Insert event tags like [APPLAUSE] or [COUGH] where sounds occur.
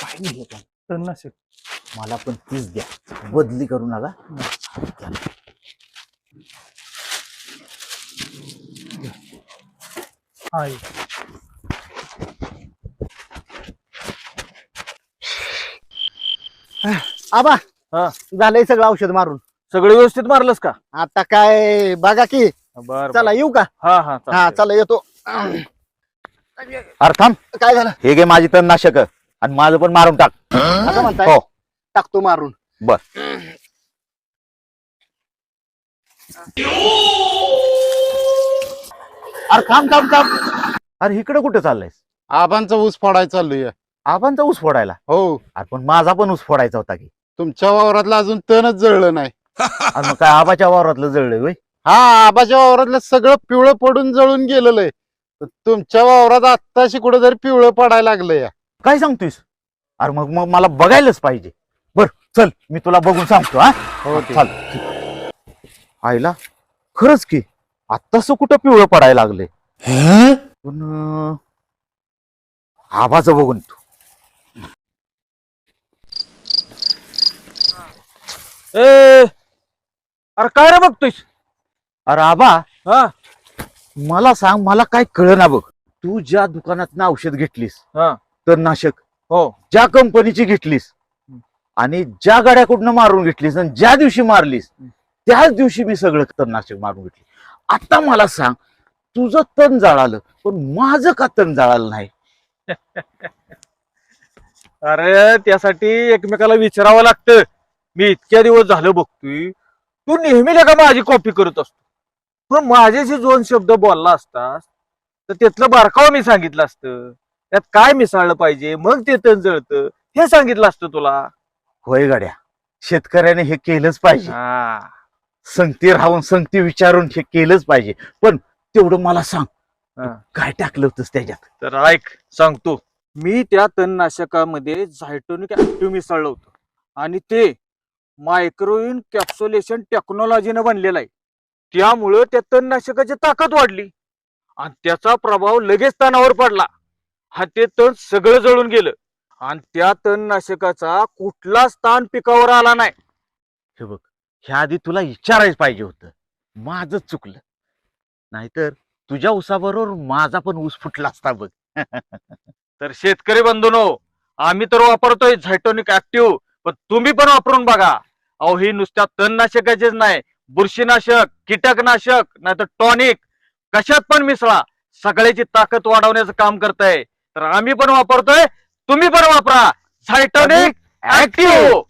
काही नाही पण. तणनाशक मला पण तीच द्या. बदली करू नका. हा आबा हा. झालंय सगळं औषध मारून. सगळं व्यवस्थित मारलंस का? आता काय बघा की. बर चला येऊ का? हा हा हा. चला येतो. अरे थांब. काय झालं? हे घे माझी तणनाशक आणि माझं पण मारून टाक. असं म्हणताय? हो. टाकतो मारून. बर. अरे थांब थांब थांब. अरे इकडे कुठे चाललायस? आबांचा ऊस फोडायला चाललोय. आबांचा ऊस फोडायला. हो. अरे पण माझा पण ऊस फोडायचा होता की. तुमच्या वावरातलं अजून तणच जळलं नाही. [LAUGHS] अरे मग काय आबाच्या वावरातलं जळलंय होय? हा आबाच्या वावरातलं सगळं पिवळं पडून जळून गेलेलं आहे. पण तुमच्या वावरात आत्ताशी कुठेतरी पिवळं पडायला लागलंय काय सांगतोयस? अरे मग मग मला बघायलाच पाहिजे. बर चल मी तुला बघून सांगतो हा? हो ते. चाल आईला खरंच की आत्तास कुठं पिवळं पडायला लागले पण अं, आबाचं बघून ए अरे काय रे बघतोयस? अरे आबा हा? मला सांग मला काय कळ ना बघ. तू ज्या दुकानात औषध घेतलीस हा. तणनाशक हो. ज्या कंपनीची घेतलीस आणि ज्या गाड्याकडनं मारून घेतलीस आणि ज्या दिवशी मारलीस त्याच दिवशी मी सगळं तणनाशक मारून घेतली. आता मला सांग तुझं तण जाळालं पण माझं का तण जाळालं नाही? [LAUGHS] अरे त्यासाठी एकमेकाला विचारावं लागतं. मी इतक्या दिवस झालं बघतोय तू नेहमी का माझी कॉपी करत असतो. पण माझ्याशी दोन शब्द बोलला असतास तर त्यातलं बारकाव मी सांगितलं असतं. त्यात काय मिसळलं पाहिजे मग ते तण जळतं हे सांगितलं असतं तुला. होय गाड्या शेतकऱ्याने हे केलंच पाहिजे. हा. संगती राहून संगती विचारून हे केलंच पाहिजे. पण तेवढं मला सांग हा. काय टाकलं होतंस त्याच्यात? तर ऐक सांगतो मी त्या तणनाशकामध्ये झायटोनिक ऍक्टिव्ह मिसळलं होतं. आणि ते मायक्रोइन कॅप्सुलेशन टेक्नॉलॉजीनं बनलेलं आहे. त्यामुळं त्या तणनाशकाची ताकद वाढली. आणि त्याचा प्रभाव लगेच तणावर पडला. हा ते तण सगळं जळून गेलं. आणि त्या तणनाशकाचा कुठलाच ताण पिकावर आला नाही. हे बघ ह्या आधी तुला विचारायच पाहिजे होतं. माझंच चुकलं. नाहीतर तुझ्या ऊसाबरोबर माझा पण ऊस फुटला असता बघ. [LAUGHS] तर शेतकरी बंधूनो आम्ही तर वापरतोय झायटोनिक ऍक्टिव्ह पण तुम्ही पण वापरून बघा. अहो ही नुसत्या तणनाशकाचेच नाही. बुरशीनाशक कीटकनाशक नाहीतर टॉनिक. कशात पण मिसळा. सगळ्याची ताकद वाढवण्याचं काम करताय. तर आम्ही पण वापरतोय तुम्ही पण वापरा. झायटोनिक ऍक्टिव्ह